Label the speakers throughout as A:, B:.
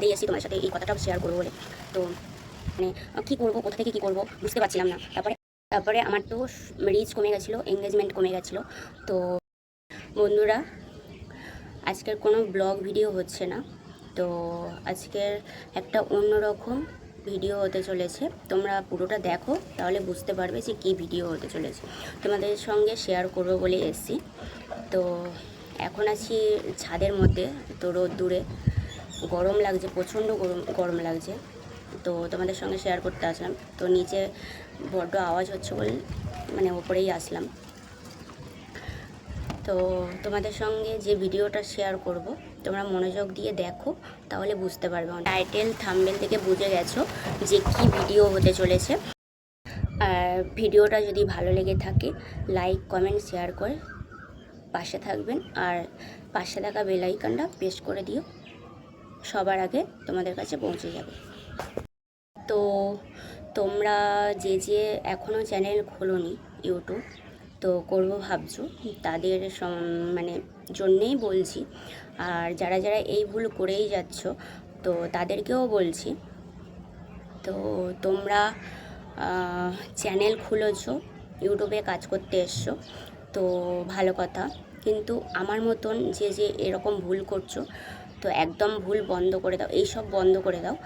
A: দিয়ে এসেছি তোমার সাথে এই কথাটাও শেয়ার করব বলে। তো মানে কী করব, কোথা থেকে কী করব বুঝতে পারছিলাম না। তারপরে তারপরে আমার তো রিচ কমে গেছিল এঙ্গেজমেন্ট কমে গেছিল। তো, বন্ধুরা, আজকের কোনো ব্লগ ভিডিও হচ্ছে না। তো, আজকের একটা অন্যরকম ভিডিও হতে চলেছে। তোমরা পুরোটা দেখো, তাহলে বুঝতে পারবে যে কী ভিডিও হতে চলেছে। তোমাদের সঙ্গে শেয়ার করব বলে এসেছি। তো, এখন আছি ছাদের মধ্যে, তো রোদ দূরে। গরম লাগছে, প্রচণ্ড গরম গরম লাগছে। তো তোমাদের সঙ্গে শেয়ার করতে আসলাম। তো নিচে বড্ড আওয়াজ হচ্ছে বলে মানে ওপরেই আসলাম। তো তোমাদের সঙ্গে যে ভিডিওটা শেয়ার করব, তোমরা মনোযোগ দিয়ে দেখো, তাহলে বুঝতে পারবে। টাইটেল থামবেল থেকে বুঝে গেছো যে কি ভিডিও হতে চলেছে। আর ভিডিওটা যদি ভালো লেগে থাকে লাইক কমেন্ট শেয়ার করে পাশে থাকবেন। আর পাশে থাকা বেল আইকনটা প্রেস করে দিও। সবার আগে তোমাদের কাছে পৌঁছে যাবে। তো তোমরা যে যে এখনও চ্যানেল খোলোনি ইউটিউব, তো করব ভাবছ, তাদের মানে জন্যেই বলছি। আর যারা যারা এই ভুল করেই যাচ্ছ, তো তাদেরকেও বলছি। তো তোমরা চ্যানেল খুলেছো, ইউটিউবে কাজ করতে এসছো, তো ভালো কথা। কিন্তু আমার মতন যে যে এরকম ভুল করছ, তো একদম ভুল বন্ধ করে দাও, এই সব বন্ধ করে দাও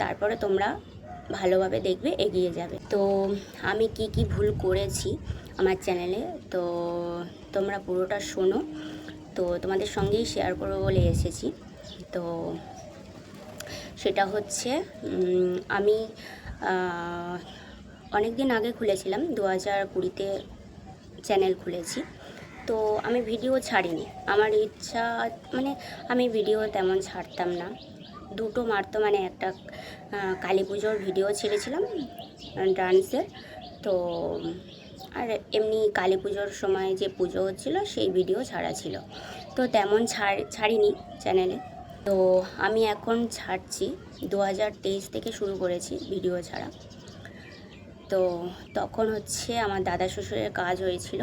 A: তারপরে তোমরা ভালোভাবে দেখবে এগিয়ে যাবে। তো আমি কি কি ভুল করেছি আমার চ্যানেলে, তো তোমরা পুরোটা শোনো, তো তোমাদের সঙ্গেই শেয়ার করব বলে এসেছি। তো সেটা হচ্ছে আমি অনেক দিন আগে খুলেছিলাম, দু হাজার কুড়িতে চ্যানেল খুলেছি। তো আমি ভিডিও ছাড়িনি। আমার ইচ্ছা মানে আমি ভিডিও তেমন ছাড়তাম না। দুটো মারতো মানে একটা কালী পুজোর ভিডিও ছেড়েছিলাম ডান্সের তো, আর এমনি কালী পুজোর সময় যে পুজো হচ্ছিল, সেই ভিডিও ছাড়া ছিল। তো তেমন ছাড়, ছাড়িনি চ্যানেলে তো আমি এখন ছাড়ছি। দু হাজার তেইশ থেকে শুরু করেছি ভিডিও ছাড়া। তো তখন হচ্ছে আমার দাদা শ্বশুরের কাজ হয়েছিল।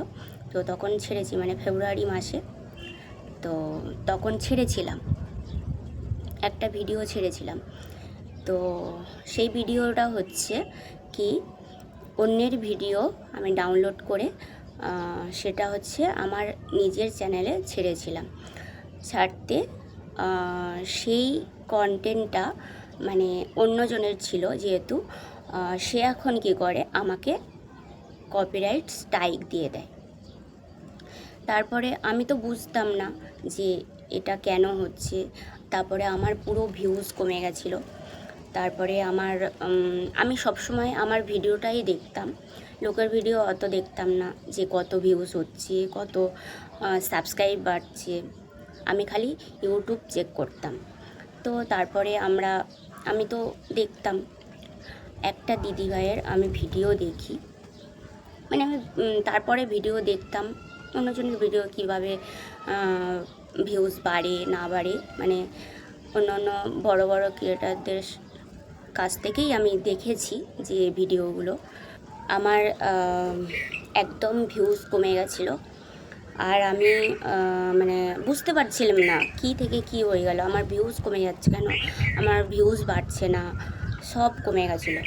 A: তো তখন ছেড়েছি মানে ফেব্রুয়ারি মাসে। তো তখন ছেড়েছিলাম। একটা ভিডিও ছেড়েছিলাম। তো সেই ভিডিওটা হচ্ছে কি, অন্যের ভিডিও আমি ডাউনলোড করে সেটা হচ্ছে আমার নিজের চ্যানেলে ছেড়েছিলাম। ছাড়তে সেই কন্টেন্টটা মানে অন্যজনের ছিল যেহেতু সে এখন কি করে, আমাকে কপিরাইট স্ট্রাইক দিয়ে দেয়। তারপরে আমি তো বুঝতাম না যে এটা কেন হচ্ছে। তারপরে আমার পুরো ভিউজ কমে গেছিল। তারপরে আমার আমি সবসময় আমার ভিডিওটাই দেখতাম। লোকের ভিডিও অত দেখতাম না যে কত ভিউজ হচ্ছে, কত সাবস্ক্রাইব বাড়ছে। আমি খালি ইউটিউব চেক করতাম। তো তারপরে আমরা, আমি তো দেখতাম। একটা দিদিভাইয়ের আমি ভিডিও দেখি। মানে আমি তারপরে ভিডিও দেখতাম। অন্যজনের ভিডিও কীভাবে ভিউজ বাড়ে, না বাড়ে মানে অন্য অন্য বড়ো বড়ো ক্রিয়েটারদের কাছ থেকেই আমি দেখেছি যে ভিডিওগুলো। আমার একদম ভিউজ কমে গেছিল। আর আমি মানে বুঝতে পারছিলাম না কী থেকে কী হয়ে গেল। আমার ভিউজ কমে যাচ্ছে কেন? আমার ভিউজ বাড়ছে না। সব কমে গেছিল।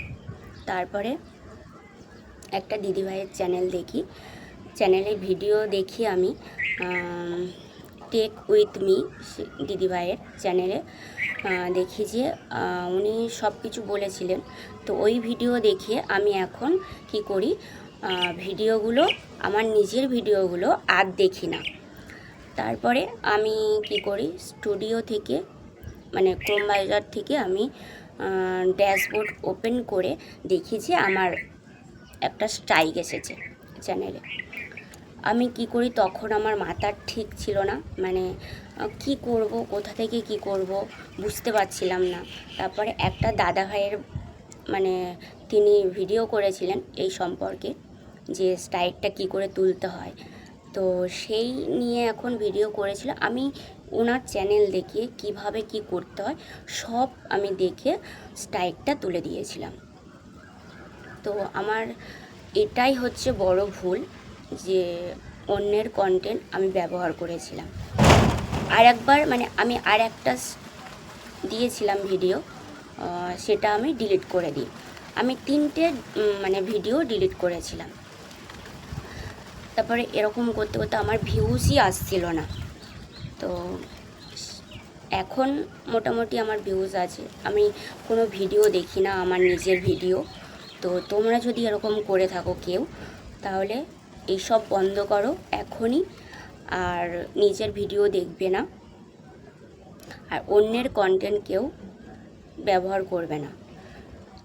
A: তারপরে একটা দিদিভাইয়ের চ্যানেল দেখি। চ্যানেলে ভিডিও দেখি আমি টেক উইথ মি দিদিভাইয়ের চ্যানেলে দেখি যে উনি সব কিছু বলেছিলেন। তো ওই ভিডিও দেখে আমি এখন কি করি ভিডিওগুলো আমার নিজের ভিডিওগুলো আর দেখি না। তারপরে আমি কি করি স্টুডিও থেকে মানে ক্রোম ব্রাউজার থেকে আমি ড্যাশবোর্ড ওপেন করে দেখি যে আমার একটা স্ট্রাইক এসেছে চ্যানেলে আমি কি করি? তখন আমার মাথার ঠিক ছিল না। মানে কি করব? কোথা থেকে কি করব? বুঝতে পারছিলাম না। তারপরে একটা দাদা ভাইয়ের মানে তিনি ভিডিও করেছিলেন এই সম্পর্কে, যে স্ট্রাইকটা কি করে তুলতে হয়। তো সেই নিয়ে এখন ভিডিও করেছিল। আমি ওনার চ্যানেল দেখিয়ে কীভাবে কি করতে হয়, সব আমি দেখে স্ট্রাইকটা তুলে দিয়েছিলাম। তো আমার এটাই হচ্ছে বড় ভুল। যে অন্যের কন্টেন্ট আমি ব্যবহার করেছিলাম। আর একবার মানে আমি আর একটা দিয়েছিলাম ভিডিও সেটা আমি ডিলিট করে দিই। আমি তিনটে মানে ভিডিও ডিলিট করেছিলাম। তারপরে এরকম করতে করতে আমার ভিউজই আসছিল না। তো এখন মোটামুটি আমার ভিউজ আছে। আমি কোনো ভিডিও দেখি না, আমার নিজের ভিডিও তো তোমরা যদি এরকম করে থাকো কেউ, তাহলে এইসব বন্ধ করো এখনই, আর নিজের ভিডিও দেখবে না। আর অন্যের কন্টেন্ট কেউ ব্যবহার করবে না।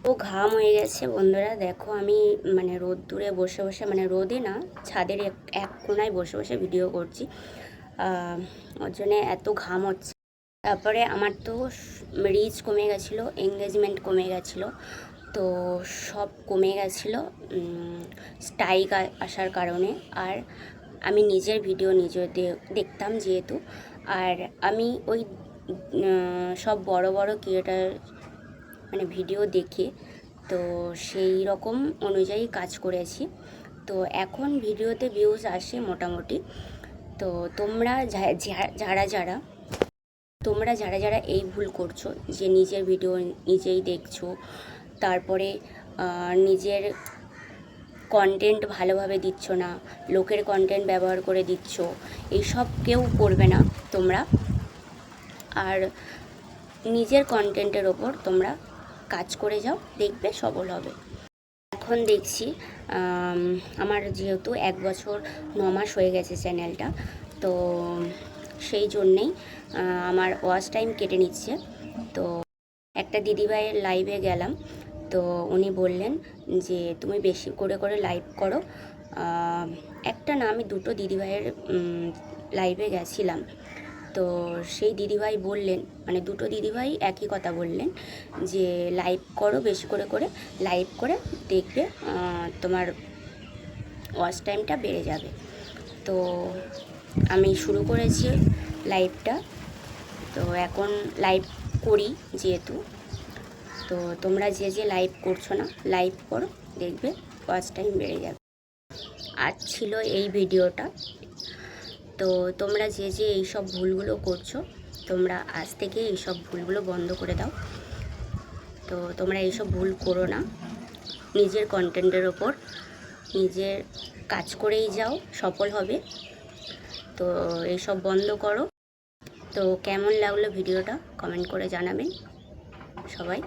A: ও ঘাম হয়ে গেছে বন্ধুরা, দেখো আমি মানে রোদ দূরে বসে বসে মানে রোদে না, ছাদের এক এক কোনায় বসে বসে ভিডিও করছি। ওর জন্যে এত ঘাম হচ্ছে। তারপরে আমার তো রিচ কমে গেছিল এঙ্গেজমেন্ট কমে গেছিল। তো সব কমে গেছিল স্ট্রাইক আসার কারণে। আর আমি নিজের ভিডিও নিজে দেখতাম যেহেতু। আর আমি ওই সব বড় বড় ক্রিয়েটার মানে ভিডিও দেখে তো সেই রকম অনুযায়ী কাজ করেছি। তো এখন ভিডিওতে ভিউজ আসে মোটামুটি। তো তোমরা যারা যারা, তোমরা যারা যারা এই ভুল করছ, যে নিজের ভিডিও নিজেই দেখছ তারপরে নিজের কন্টেন্ট ভালোভাবে দিচ্ছ না, লোকের কন্টেন্ট ব্যবহার করে দিচ্ছ, এইসব কেউ করবে না তোমরা। আর নিজের কন্টেন্টের ওপর তোমরা কাজ করে যাও, দেখবে সবল হবে। এখন দেখছি আমার যেহেতু এক বছর, ন মাস হয়ে গেছে চ্যানেলটা, তো সেই জন্যেই আমার ওয়াচ টাইম কেটে নিচ্ছে। তো একটা দিদিভাইয়ের লাইভে গেলাম তো উনি বললেন যে, তুমি বেশি করে করে লাইভ করো। একটা না, আমি দুটো দিদিভাইয়ের লাইভে গেছিলাম। তো সেই দিদিভাই বললেন মানে দুটো দিদিভাই একই কথা বললেন যে লাইভ করো বেশি করে করে লাইভ করে দেখবে তোমার ওয়াচ টাইমটা বেড়ে যাবে। তো আমি শুরু করেছি লাইভটা তো এখন লাইভ করি যেহেতু। তো তোমরা যে যে লাইভ করছ না লাইভ করো, দেখবে ওয়াচ টাইম বেড়ে যাবে। আজ ছিল এই ভিডিওটা। তো তোমরা যে যে এইসব ভুলগুলো করছ, তোমরা আজ থেকে এইসব ভুলগুলো বন্ধ করে দাও। তো তোমরা এইসব ভুল করো না। নিজের কন্টেন্টের ওপর নিজের কাজ করেই যাও, সফল হবে। তো এইসব বন্ধ করো। তো কেমন লাগল ভিডিওটা কমেন্ট করে জানাবেন সবাই।